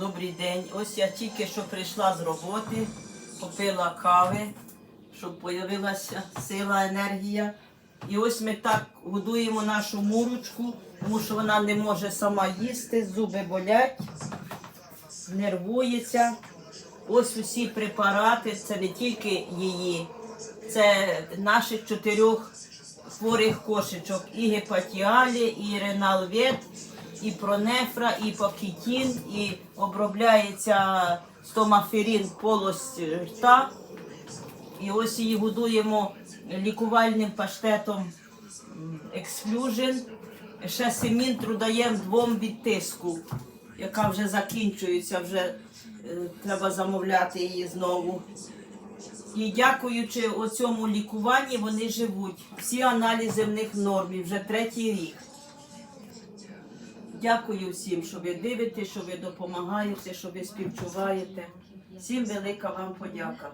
Добрий день. Ось я тільки що прийшла з роботи, попила кави, щоб появилася сила, енергія. І ось ми так годуємо нашу мурочку, тому що вона не може сама їсти, зуби болять, нервується. Ось усі препарати, це не тільки її, це наших чотирьох хворих кошечок. І гепатіалі, і реналвет, і пронефра, і покітін, і обробляється стомаферин полость рта. І ось її годуємо лікувальним паштетом Exclusion. Ще семінтру даємо двом від тиску, яка вже закінчується, вже е, треба замовляти її знову. І дякуючи оцьому лікуванні, вони живуть. Всі аналізи в них в нормі, вже третій рік. Дякую всім, що ви дивитесь, що ви допомагаєте, що ви співчуваєте. Всім велика вам подяка.